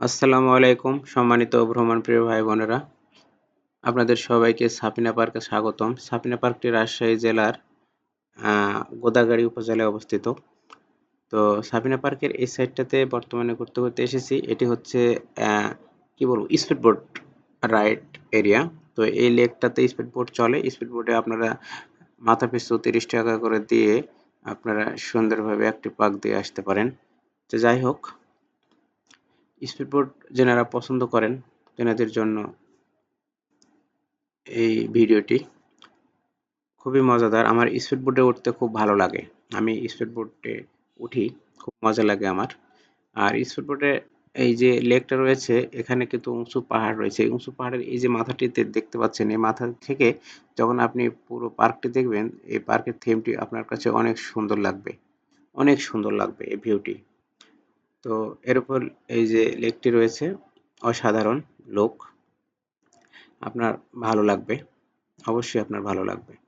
আসসালামু আলাইকুম, সম্মানিত ভ্রমণ প্রিয় ভাই বোনেরা। আপনাদের সবাইকে সাপিনা পার্কে স্বাগতম। সাপিনা পার্কটি রাজশাহী জেলার গোদাগাড়ি উপজেলায় অবস্থিত। তো সাপিনা পার্কের এই সাইডটাতে বর্তমানে ঘুরতে ঘুরতে এসেছি। এটি হচ্ছে কি বলব স্পিড বোট রাইড এরিয়া। তো এই লেকটাতে স্পিড বোট চলে। স্পিড বোটে আপনারা মাথা পিছু তিরিশ টাকা করে দিয়ে আপনারা সুন্দরভাবে একটি পার্ক দিয়ে আসতে পারেন। তো যাই হোক স্পিডবোট যেনারা পছন্দ করেন, তেনাদের জন্য এই ভিডিওটি খুবই মজাদার। আমার স্পিডবোটে উঠতে খুব ভালো লাগে। আমি স্পিডবোটে উঠি, খুব মজা লাগে আমার। আর স্পিডবোটে এই যে লেকটা রয়েছে, এখানে কিন্তু উঁচু পাহাড় রয়েছে। উঁচু পাহাড়ের এই যে মাথাটিতে দেখতে পাচ্ছেন, এই মাথা থেকে যখন আপনি পুরো পার্কটি দেখবেন, এই পার্কের থিমটি আপনার কাছে অনেক সুন্দর লাগবে। অনেক সুন্দর লাগবে এই ভিউটি তো এর উপর এই যে লেকটি রয়েছে, অসাধারণ লোক। আপনার ভালো লাগবে, অবশ্যই আপনার ভালো লাগবে।